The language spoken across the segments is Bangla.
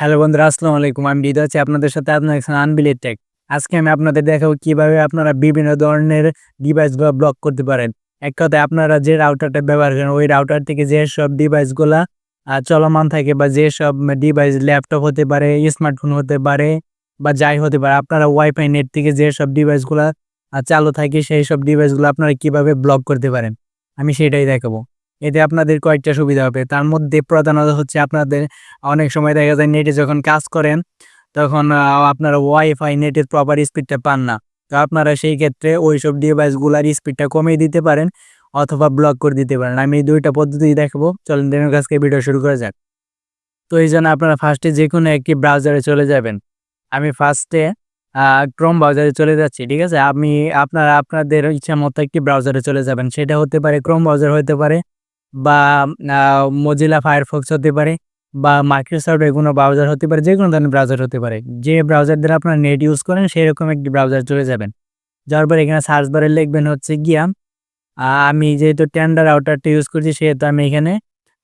হ্যালো বন্ধুরা, আসসালামু আলাইকুম। আমি হৃদয় আছি আপনাদের সাথে আপনার আনবিলেট টেক আজকে আমি আপনাদের দেখাবো কীভাবে আপনারা বিভিন্ন ধরনের ডিভাইসগুলো ব্লক করতে পারেন। এক কথায় আপনারা যে রাউটারটা ব্যবহার করেন, ওই রাউটার থেকে যে সব ডিভাইসগুলা চলমান থাকে বা যে সব ডিভাইস ল্যাপটপ হতে পারে স্মার্টফোন হতে পারে বা যাই হতে পারে, আপনারা ওয়াইফাই নেট থেকে যে সব ডিভাইসগুলা চালু থাকে, সেই সব ডিভাইসগুলো আপনারা কীভাবে ব্লক করতে পারেন? আমি সেটাই দেখাবো। এতে আপনাদের কয়েকটা সুবিধা হবে। তার মধ্যে প্রধানত হচ্ছে আপনাদের অনেক সময় দেখা যায় নেটে যখন কাজ করেন, তখন আপনারা ওয়াইফাই নেটের প্রপার স্পিডটা পান না। তো আপনারা সেই ক্ষেত্রে ওইসব ডিভাইসগুলার স্পিডটা কমিয়ে দিতে পারেন অথবা ব্লক করে দিতে পারেন। আমি এই দুইটা পদ্ধতি দেখাবো। চলেন দেনের কাছকে ভিডিও শুরু করা যাক। তো এই জন্য আপনারা ফার্স্টে যে কোনো একটি ব্রাউজারে চলে যাবেন। আমি ফার্স্টে ক্রোম ব্রাউজারে চলে যাচ্ছি, ঠিক আছে? আমি আপনারা, আপনাদের ইচ্ছা মতো একটি ব্রাউজারে চলে যাবেন। সেটা হতে পারে ক্রোম ব্রাউজার হতে পারে বা মজিলা ফায়ারফক্স হতে পারে বা মাইক্রোসফটের কোনো ব্রাউজার হতে পারে যে কোনো ধরনের ব্রাউজার হতে পারে। যে ব্রাউজার দ্বারা আপনারা নেট ইউজ করেন, সেরকম একটি ব্রাউজার চলে যাবেন। যাওয়ার পরে এখানে সার্চ বারে লিখবেন হচ্ছে গিয়া আমি যেহেতু টেন্ডার রাউটারটা ইউজ করছি, সেহেতু আমি এখানে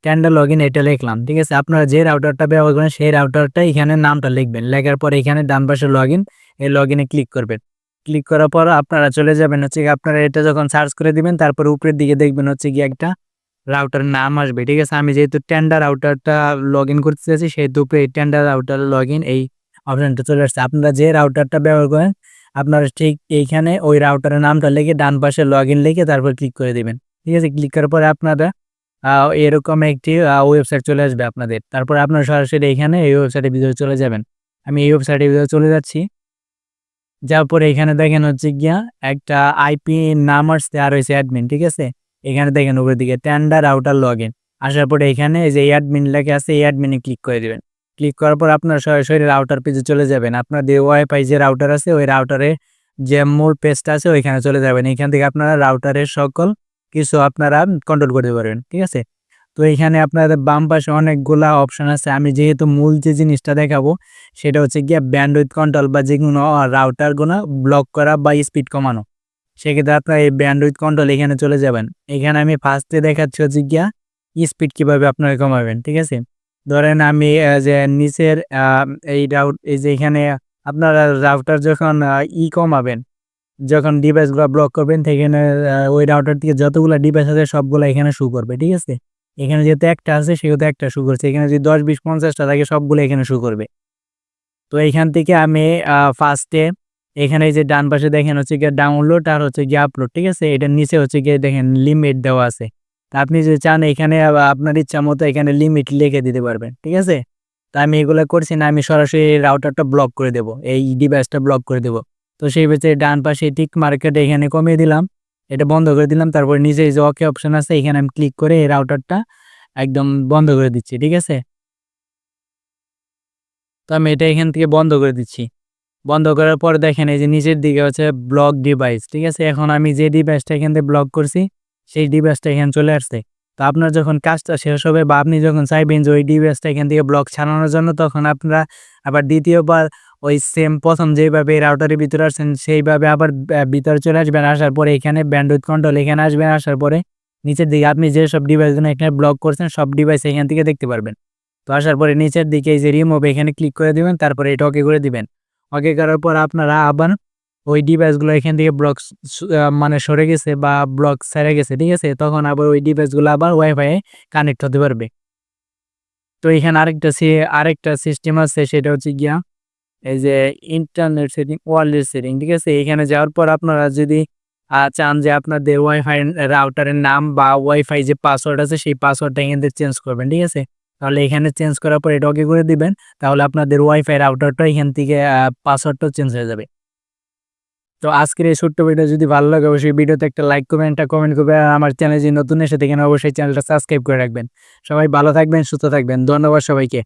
টেন্ডার লগ ইন এটা লিখলাম, ঠিক আছে? আপনারা যে রাউটারটা ব্যবহার করেন, সেই রাউটারটা এখানে নামটা লিখবেন। লেখার পর এখানে ডান পাশে লগ ইন এই লগ ইনে ক্লিক করবেন। ক্লিক করার পর আপনারা চলে যাবেন হচ্ছে আপনারা এটা যখন সার্চ করে দিবেন, তারপর উপরের দিকে দেখবেন হচ্ছে গিয়ে একটা রাউটারের নাম আসবে, ঠিক আছে? আমি যেহেতু টেন্ডার রাউটারটা লগ ইন করতে চাইছি, সেহেতু এই টেন্ডার রাউটার লগ ইন এই অপশানটা চলে আসছে। আপনারা যে রাউটারটা ব্যবহার করেন, আপনারা ঠিক এইখানে ওই রাউটারের নামটা লিখে ডান পাশে লগ ইন লিখে তারপর ক্লিক করে দিবেন। ঠিক আছে? ক্লিক করার পরে আপনারা এরকম একটি ওয়েবসাইট চলে আসবে আপনাদের। তারপর আপনারা সরাসরি এখানে এই ওয়েবসাইটের ভিতরে চলে যাবেন। আমি এই ওয়েবসাইটের ভিতরে চলে যাচ্ছি। যাওয়ার পরে এখানে দেখেন হচ্ছে গিয়া একটা আইপি নাম আসছে, আর হয়েছে অ্যাডমিন ঠিক আছে? এখানে দেখেন উপরের দিকে টেন্ডার আউটার লগ ইন আসার পরে এখানে এই যে অ্যাডমিন লেখা আছে, এই অ্যাডমিনে ক্লিক করে দেবেন। ক্লিক করার পর আপনার সরাসরি রাউটার পেজে চলে যাবেন। আপনাদের ওয়াইফাই যে রাউটার আছে, ওই রাউটারে যে মূল পেজটা আছে, ওইখানে চলে যাবেন। এখান থেকে আপনারা রাউটারের সকল কিছু আপনারা কন্ট্রোল করতে পারবেন, ঠিক আছে? তো এখানে আপনাদের বাম পাশে অনেকগুলা অপশন আছে। আমি যেহেতু মূল যে জিনিসটা দেখাবো, সেটা হচ্ছে গিয়া ব্যান্ডউইথ কন্ট্রোল বা যে কোনো রাউটারগুলো ব্লক করা বা স্পিড কমানো। সেক্ষেত্রে আপনার এই ব্যান্ডউইথ কন্ট্রোল এখানে চলে যাবেন? এখানে আমি ফার্স্টে দেখাচ্ছি হচ্ছে গিয়া স্পিড কীভাবে আপনারা কমাবেন, ঠিক আছে? ধরেন আমি যে নিচের এই রাউট এই যে এখানে আপনারা রাউটার যখন ই কমাবেন, যখন ডিভাইসগুলো ব্লক করবেন, সেখানে ওই রাউটার থেকে যতগুলো ডিভাইস আছে সবগুলো এখানে শু করবে, ঠিক আছে? এখানে যেহেতু একটা আছে, সেহেতু একটা শু করছে। এখানে যদি দশ, বিশ, পঞ্চাশটা থাকে, সবগুলো এখানে শু করবে। তো এইখান থেকে আমি ফার্স্টে এখানে যে ডান পাশে দেখেন হচ্ছে গিয়ে ডাউনলোড আর হচ্ছে গিয়ে আপলোড ঠিক আছে? এটার নিচে হচ্ছে গিয়ে দেখেন লিমিট দেওয়া আছে। তা আপনি যদি চান এখানে আপনার ইচ্ছা মতো এখানে লিমিট লিখে দিতে পারবেন, ঠিক আছে? তা আমি এগুলো করছি না, আমি সরাসরি রাউটারটা ব্লক করে দেব, এই ডিভাইসটা ব্লক করে দেব। তো সেই ক্ষেত্রে ডান পাশে টিক মার্কেট এখানে কমিয়ে দিলাম, এটা বন্ধ করে দিলাম, তারপর এই যে ওকে অপশন আছে, এখানে আমি ক্লিক করে এই রাউটারটা একদম বন্ধ করে দিচ্ছি, ঠিক আছে? তো আমি এটা এখান থেকে বন্ধ করে দিচ্ছি। বন্ধ করার পর দেখেন এই যে নিচের দিকে হচ্ছে ব্লক ডিভাইস ঠিক আছে? এখন আমি যে ডিভাইসটা এখান থেকে ব্লক করছি, সেই ডিভাইসটা এখানে চলে আসছে। তো আপনার যখন কাজটা শেষ হবে বা আপনি যখন চাইবেন যে ওই ডিভাইসটা এখান থেকে ব্লক ছাড়ানোর জন্য, তখন আপনারা আবার দ্বিতীয়বার ওই সেম প্রথম যেভাবে রাউটারের ভিতরে আসছেন, সেইভাবে আবার ভিতরে চলে আসবেন। আসার পরে এখানে ব্যান্ডউইথ কন্ট্রোল এখানে আসবেন। আসার পরে নিচের দিকে আপনি যে সব ডিভাইসগুলো এখানে ব্লক করছেন, সব ডিভাইস এখান থেকে দেখতে পারবেন। তো আসার পরে নিচের দিকে এই যে রিমুভ এখানে ক্লিক করে দিবেন, তারপরে এটা ওকে করে দিবেন। ওকে করার পর আপনারা আবার ওই ডিভাইসগুলো এখান থেকে ব্লক মানে সরে গেছে বা ব্লক সেরে গেছে, ঠিক আছে? তখন আবার ওই ডিভাইসগুলো আবার ওয়াইফাই কানেক্ট হতে পারবে। তো এখানে আরেকটা আরেকটা সিস্টেম আছে, সেটা হচ্ছে গিয়া এই যে ইন্টারনেট সেটিং ওয়ারলেস সেটিং ঠিক আছে? এখানে যাওয়ার পর আপনারা যদি চান যে আপনাদের ওয়াইফাই রাউটারের নাম বা ওয়াইফাই যে পাসওয়ার্ড আছে, সেই পাসওয়ার্ডটা এখান থেকে চেঞ্জ করবেন, ঠিক আছে? তাহলে এখানে চেঞ্জ করার পর এটা ওকে করে দিবেন, তাহলে আপনাদের ওয়াইফাই রাউটারটা এখান থেকে পাসওয়ার্ডটা চেঞ্জ হয়ে যাবে। তো আজকের এই ছোট্ট ভিডিও যদি ভালো লাগে, অবশ্যই ভিডিওতে একটা লাইক করবেন একটা কমেন্ট করবেন আর আমার চ্যানেল যে নতুন এসে দেখেন অবশ্যই চ্যানেলটা সাবস্ক্রাইব করে রাখবেন। সবাই ভালো থাকবেন, সুস্থ থাকবেন। ধন্যবাদ সবাইকে।